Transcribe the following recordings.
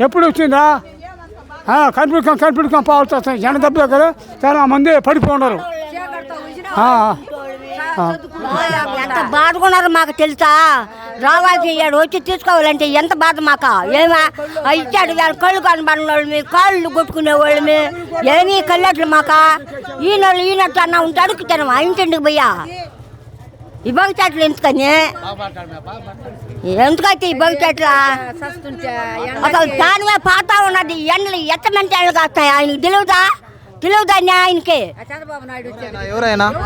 ఎప్పుడు వచ్చిందా? ఆ, కనిపెట్టుకొని కనిపెట్టుకొని పావులు వస్తాయి. జన దెబ్బ దగ్గర చాలా మంది పడిపోన్నారు ఎంత బాధకున్నారు మాకు తెలుసా? రావాల్సి ఇయ్యాడు వచ్చి తీసుకోవాలంటే ఎంత బాధ మాకు? ఏమా? ఇచ్చాడు కానీ కళ్ళు కనబడిన వాళ్ళమి కాళ్ళు కొట్టుకునే వాళ్ళమి ఏమీ కళ్ళట్లు మాక? ఈయన ఈయనట్లు అన్న ఉంటే అడుగుతాను ఇంటింటికి పోయా. ఈ బగ చెట్లు ఎందుకని? ఎందుకైతే ఈ బగ చెట్ల? అసలు దానివే పాతా ఉన్నది. ఎండలు ఎత్తమంటే ఎండలు కాస్తాయి. ఆయనకి తెలియదా తెలియదా ఆయనకి?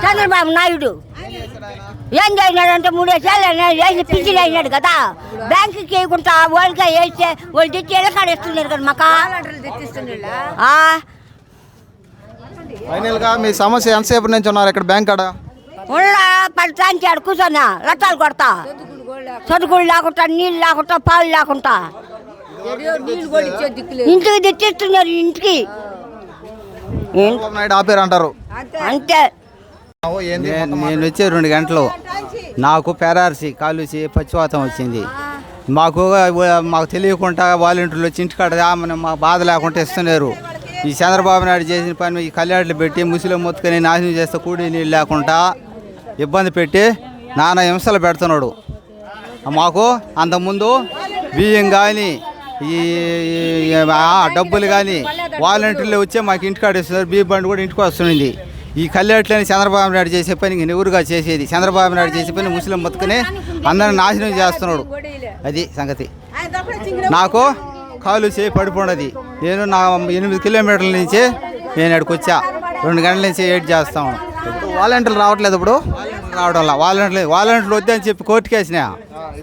చంద్రబాబు నాయుడు ఏం చేసినాడంటే మూడేసార్లు వేసి పింఛన్ అయినాడు కదా. బ్యాంకుకి వేయకుండా వాళ్ళకి వేస్తే వాళ్ళు తెచ్చి ఎలకాడ ఇస్తున్నారు కదా మాకా? ఆ, ఫైనల్గా మీ సమస్య ఎంతసేపు నుంచి ఉన్నారు ఇక్కడ బ్యాంక్ కాడ? ఉన్న పది సాంచి ఆడ కూర్చొని లట్టాలు కొడతా. చదువుకులు లేకుండా నీళ్ళు లేకుండా పాలు లేకుండా. ఇంటికి తెచ్చిస్తున్నారు ఇంటికి. ఆపేరు అంటారు అంతే. ఏంది నేను వచ్చే రెండు గంటలు. నాకు పెరార్సి కాలుసి పచ్చివాతం వచ్చింది. మాకు మాకు తెలియకుండా వాలంటీర్లు వచ్చి ఇంటికాడ ఆమెను మా బాధ లేకుండా ఇస్తున్నారు. ఈ చంద్రబాబు నాయుడు చేసిన పని ఈ కళ్యాణలు పెట్టి ముసిలో మొత్తుకొని నాశనం చేస్తే కూడి నీళ్ళు లేకుండా ఇబ్బంది పెట్టి నానా హింసలు పెడుతున్నాడు. మాకు అంతకుముందు బియ్యం కానీ ఈ డబ్బులు కానీ వాలంటీర్లు వచ్చే మాకు ఇంటికాడ ఇస్తున్నారు బియ్య బండి కూడా ఇంటికి వస్తుంది ఈ కళ్యాట్లని చంద్రబాబు నాయుడు చేసే పని నెవరుగా చేసేది. చంద్రబాబు నాయుడు చేసే పని ముస్లిం బతుకుని అందరిని నాశనం చేస్తున్నాడు. అది సంగతి. నాకు కాలు చేయి పడిపోన్నది నేను నా ఎనిమిది కిలోమీటర్ల నుంచి నేను ఇక్కడికి వచ్చా. రెండు గంటల నుంచి వెయిట్ చేస్తాను వాలంటీర్లు రావట్లేదు ఇప్పుడు. రావడం వల్ల. వాలంటీర్లు వాలంటీర్లు వద్దని చెప్పి కోర్టుకి వేసినా.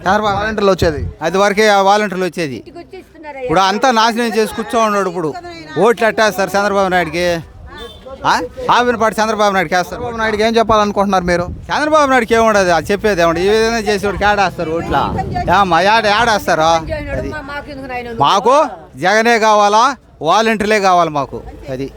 చంద్రబాబు వాలంటీర్లు వచ్చేది? అది వరకే ఆ వాలంటీర్లు వచ్చేది. ఇప్పుడు అంతా నాశనం చేసి కూర్చో ఉన్నాడు ఇప్పుడు. ఓట్లు అట్టేస్తారు చంద్రబాబు నాయుడికి? ఆమెను పాటు చంద్రబాబు నాయుడుకి వేస్తారు. బాబు నాయుడుకి ఏం చెప్పాలనుకుంటున్నారు మీరు? చంద్రబాబు నాయుడుకి ఏముండదు? అది చెప్పేది ఏమండి ఈ విధంగా చేసేవాడికి ఏడేస్తారు ఓట్ల? ఏమ్మా ఏడ ఏడేస్తారా? అది. మాకు జగనే కావాలా? వాలంటీర్లే కావాలి మాకు. అది.